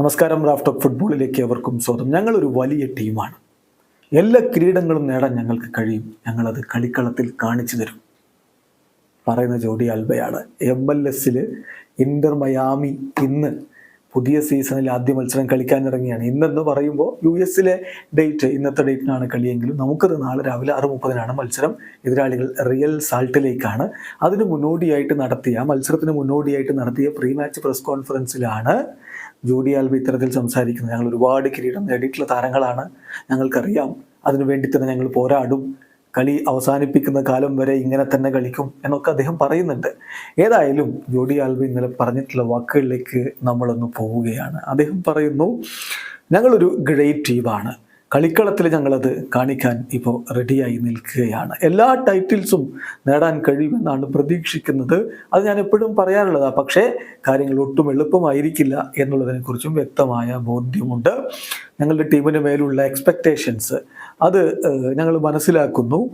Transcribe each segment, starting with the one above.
നമസ്കാരം raft of ഫുട്ബോളിലേക്ക് അവർക്കും സ്വാഗതം. ഞങ്ങളൊരു വലിയ ടീമാണ്. എല്ലാ കിരീടങ്ങളും നേടാൻ ഞങ്ങൾക്ക് കഴിയും. ഞങ്ങളത് കളിക്കളത്തിൽ കാണിച്ചു തരും. പറയുന്ന ജോഡി അൽബയാണ്. എം എൽ എസിൽ ഇന്റർ മയാമി ഇന്ന് പുതിയ സീസണിൽ ആദ്യ മത്സരം കളിക്കാനിറങ്ങിയാണ് ഇന്നെന്ന് പറയുമ്പോൾ യു എസിലെ ഡേറ്റ് ഇന്നത്തെ ഡേറ്റിനാണ് കളിയെങ്കിലും നമുക്കത് നാളെ രാവിലെ ആറ് മുപ്പതിനാണ് മത്സരം. എതിരാളികൾ റിയൽ സാൾട്ടിലേക്കാണ്. അതിന് മുന്നോടിയായിട്ട് നടത്തിയ മത്സരത്തിന് മുന്നോടിയായിട്ട് നടത്തിയ പ്രീ മാച്ച് പ്രസ് കോൺഫറൻസിലാണ് ജോഡി ആൽബി ഇത്തരത്തിൽ സംസാരിക്കുന്നത്. ഞങ്ങൾ ഒരുപാട് കിരീടം നേടിയിട്ടുള്ള താരങ്ങളാണ്. ഞങ്ങൾക്കറിയാം. അതിനു വേണ്ടി തന്നെ ഞങ്ങൾ പോരാടും. കളി അവസാനിപ്പിക്കുന്ന കാലം വരെ ഇങ്ങനെ തന്നെ കളിക്കും എന്നൊക്കെ അദ്ദേഹം പറയുന്നുണ്ട്. ഏതായാലും ജോഡി ആൽബ ഇന്നലെ പറഞ്ഞിട്ടുള്ള വാക്കുകളിലേക്ക് നമ്മളൊന്ന് പോവുകയാണ്. അദ്ദേഹം പറയുന്നു ഞങ്ങളൊരു ഗ്രേറ്റ് ടീമാണ് കളിക്കളത്തിൽ ഞങ്ങളത് കാണിക്കാൻ ഇപ്പോൾ റെഡിയായി നിൽക്കുകയാണ്. എല്ലാ ടൈറ്റിൽസും നേടാൻ കഴിയുമെന്നാണ് പ്രതീക്ഷിക്കുന്നത്. അത് ഞാൻ എപ്പോഴും പറയാറുള്ളതാണ് പക്ഷേ കാര്യങ്ങൾ ഒട്ടും എളുപ്പമായിരിക്കില്ല എന്നുള്ളതിനെക്കുറിച്ചും വ്യക്തമായ ബോധ്യമുണ്ട്. ഞങ്ങളുടെ ടീമിന് മേലുള്ള എക്സ്പെക്റ്റേഷൻസ് അത് ഞങ്ങൾ മനസ്സിലാക്കുന്നു.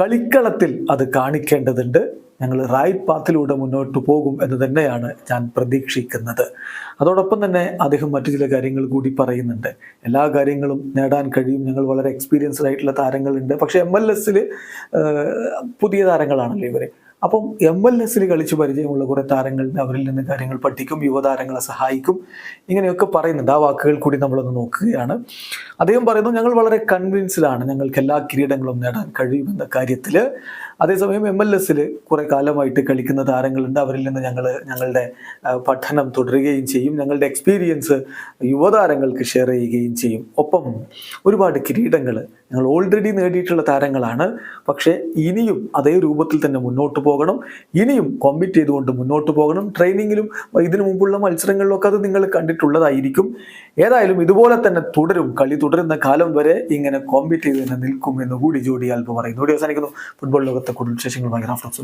കളിക്കളത്തിൽ അത് കാണിക്കേണ്ടതുണ്ട്. ഞങ്ങൾ റൈറ്റ് പാത്തിലൂടെ മുന്നോട്ട് പോകും എന്ന് തന്നെയാണ് ഞാൻ പ്രതീക്ഷിക്കുന്നത്. അതോടൊപ്പം തന്നെ അദ്ദേഹം മറ്റു ചില കാര്യങ്ങൾ കൂടി പറയുന്നുണ്ട്. എല്ലാ കാര്യങ്ങളും നേടാൻ കഴിയും. ഞങ്ങൾ വളരെ എക്സ്പീരിയൻസ്ഡ് ആയിട്ടുള്ള താരങ്ങളുണ്ട്. പക്ഷേ എം എൽ എസിൽ പുതിയ താരങ്ങളാണല്ലോ ഇവർ അപ്പം എം എൽ എസിൽ കളിച്ച് പരിചയമുള്ള കുറേ താരങ്ങൾ അവരിൽ നിന്ന് കാര്യങ്ങൾ പഠിക്കും യുവതാരങ്ങളെ സഹായിക്കും ഇങ്ങനെയൊക്കെ പറയുന്നുണ്ട്. ആ വാക്കുകൾ കൂടി നമ്മളൊന്ന് നോക്കുകയാണ്. അദ്ദേഹം പറയുന്നു ഞങ്ങൾ വളരെ കൺവിൻസ്ഡാണ് ഞങ്ങൾക്ക് എല്ലാ കിരീടങ്ങളും നേടാൻ കഴിയുമെന്ന കാര്യത്തിൽ. അതേസമയം എം എൽ എസിൽ കുറെ കാലമായിട്ട് കളിക്കുന്ന താരങ്ങളുണ്ട്. അവരിൽ നിന്ന് ഞങ്ങൾ ഞങ്ങളുടെ പഠനം തുടരുകയും ചെയ്യും. ഞങ്ങളുടെ എക്സ്പീരിയൻസ് യുവതാരങ്ങൾക്ക് ഷെയർ ചെയ്യുകയും ചെയ്യും. ഒപ്പം ഒരുപാട് കിരീടങ്ങൾ ഞങ്ങൾ ഓൾറെഡി നേടിയിട്ടുള്ള താരങ്ങളാണ്. പക്ഷേ ഇനിയും അതേ രൂപത്തിൽ തന്നെ മുന്നോട്ട് പോകണം. ഇനിയും കോമ്പീറ്റ് ചെയ്തുകൊണ്ട് മുന്നോട്ട് പോകണം. ട്രെയിനിങ്ങിലും ഇതിനു മുമ്പുള്ള മത്സരങ്ങളിലൊക്കെ അത് നിങ്ങൾ കണ്ടിട്ടുള്ളതായിരിക്കും. ഏതായാലും ഇതുപോലെ തന്നെ തുടരും. കളി തുടരുന്ന കാലം വരെ ഇങ്ങനെ കോമ്പീറ്റ് ചെയ്ത് തന്നെ നിൽക്കും എന്ന് കൂടി ജോഡി ആൽബ പറയുന്നു. ഇവിടെ അവസാനിക്കുന്നു. ഫുട്ബോൾ ലോകത്തെ കൂടുതൽ വിശേഷങ്ങളുമായി റാഫ്റ്റോക്സ്